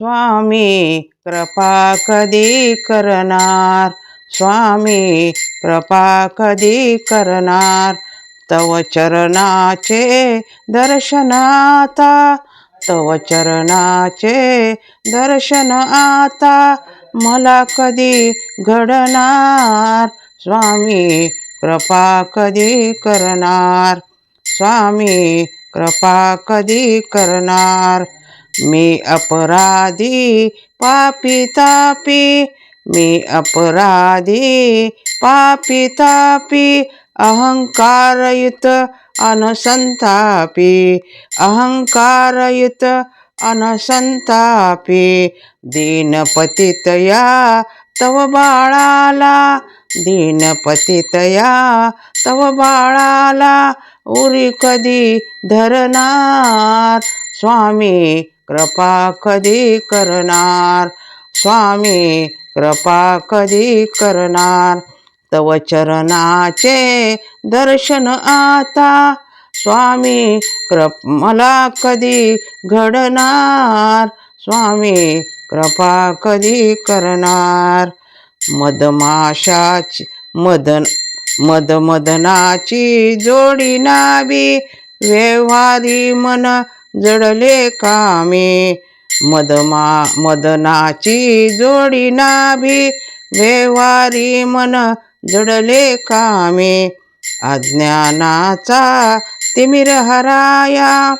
स्वामी कृपा कधी करणार? स्वामी कृपा कधी करणार? तव चरणाचे दर्शन आता तव चरणाचे दर्शन आता मला कधी घडणार? स्वामी कृपा कधी करणार? स्वामी कृपा कधी करणार? मी अपराधी पापी तापी. मी अपराधी पापी तापी. अहंकारयुत अनसंतापी. अहंकारयुत अनसंतापी. दीनपतितया तव बाळाला. दीनपतितया तव बाळाला. उरी कधी धरणार? स्वामी कृपा कधी करणार? स्वामी कृपा कधी करणार? तव चरणाचे दर्शन आता. स्वामी कृप मला कधी घडणार? स्वामी कृपा कधी करणार? मदमाशाची मदन मदमदनाची जोडी नावी. व्यवहारी मन जडले कामे. मदमा मदनाची जोडी नाभी. व्यवहारी मन जडले कामे. अज्ञानाचा तिमिर हराया.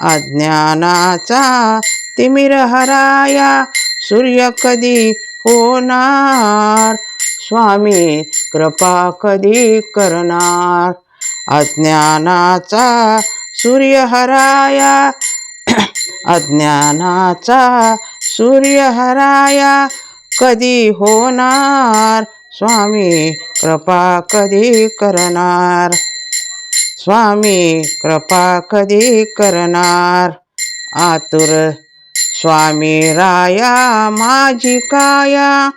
अज्ञानाचा तिमिर हराया. सूर्य कधी होणार? स्वामी कृपा कधी करणार? अज्ञानाचा सूर्यहराया। अज्ञानाचा सूर्यहराया। कधी होणार? स्वामी कृपा कधी करणार? स्वामी कृपा कधी करणार? आतुर स्वामी राया माझी काया?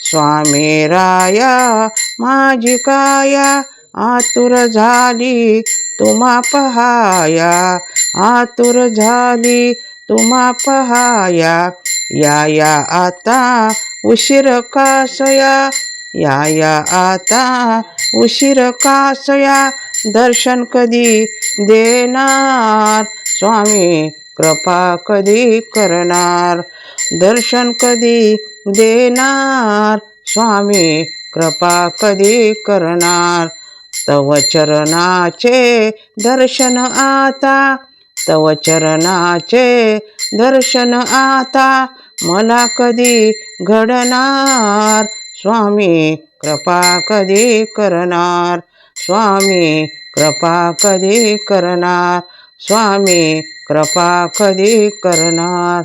स्वामी राया माझी काया? आतुर झाली तुम्हा पहाया आतुर झाली. तुम्हा पहाया या या आता उशीर कासया. या या आता उशीर कासया. दर्शन कधी देणार? स्वामी कृपा कधी करणार? दर्शन कधी देणार? स्वामी कृपा कधी करणार? तव चरणाचे दर्शन आता तव चरणाचे दर्शन आता मला कधी घडणार? स्वामी कृपा कधी करणार? स्वामी कृपा कधी करणार? स्वामी कृपा कधी करणार?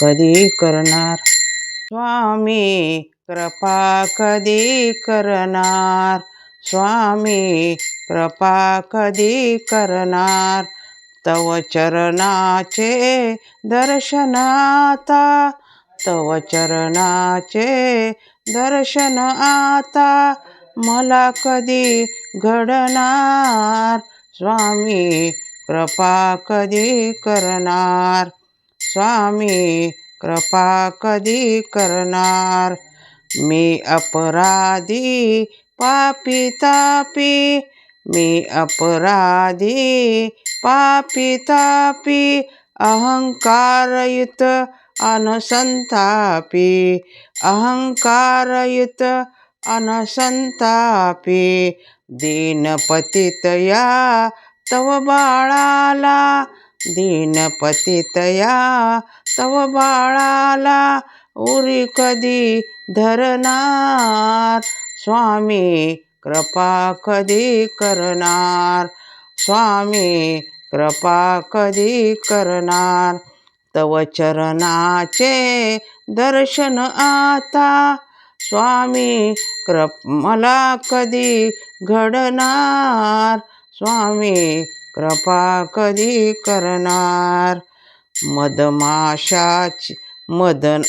कधी करणार? स्वामी कृपा कधी करणार? स्वामी कृपा कधी करणार? तव चरणाचे दर्शन आता तव चरणाचे दर्शन आता मला कधी घडणार? स्वामी कृपा कधी करणार? स्वामी कृपा कधी करणार? मी अपराधी पापी तापी मी अपराधी. पापी तापी अहंकारयुत अनसंतापी. अहंकारयुत अनसंतापी. दीनपतितया तव बाळाला. दीनपतितया तव बाळाला. उरी कधी धरणार? स्वामी कृपा कधी करणार? स्वामी कृपा कधी करणार? तव चरणाचे दर्शन आता. स्वामी कृप मला कधी घडणार? स्वामी कृपा कधी करणार? मदमाशाची मदन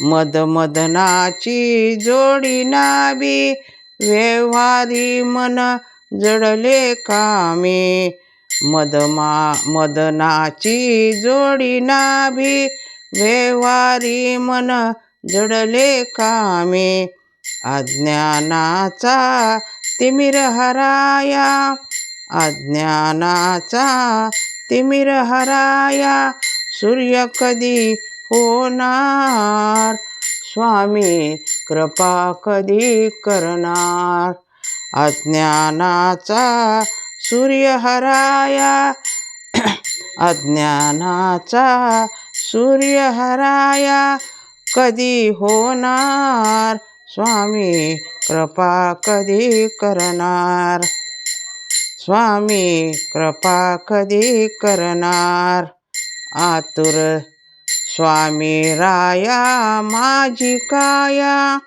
मदमदनाची जोडी नाबी व्यवहारी मन जडले कामे. मदमा मदनाची जोडी नाभी व्यवहारी मन जडले कामे. अज्ञानाचा तिमिर हराया अज्ञानाचा तिमिर हराया सूर्य कधी होणार. स्वामी कृपा कधी करणार? अज्ञानाचा सूर्य हराया अज्ञानाचा सूर्य हराया कधी होणार? स्वामी कृपा कधी करणार? स्वामी कृपा कधी करणार? आतुर स्वामी राया माझी काया.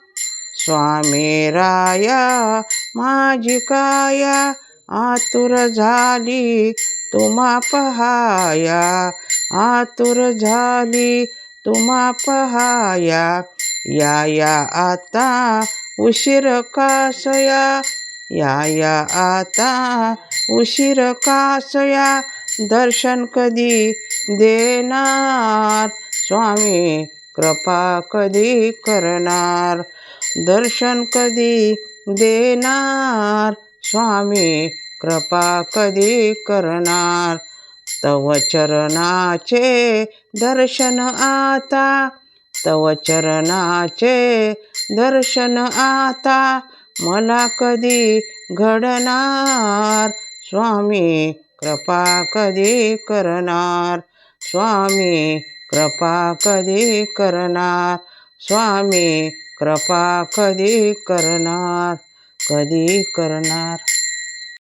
स्वामी राया माझी काया. आतुर झाली तुम्हा पहाया. आतुर झाली तुम्हा पहाया. या या आता उशीर कासया या या आता उशीर कासया दर्शन कधी देणार? स्वामी कृपा कधी करणार? दर्शन कधी देणार? स्वामी कृपा कधी करणार? तव चरणाचे दर्शन आता तव चरणाचे दर्शन आता मला कधी घडणार? स्वामी कृपा कधी करणार? स्वामी कृपा कधी करणार? स्वामी कृपा कधी करणार? कधी करणार?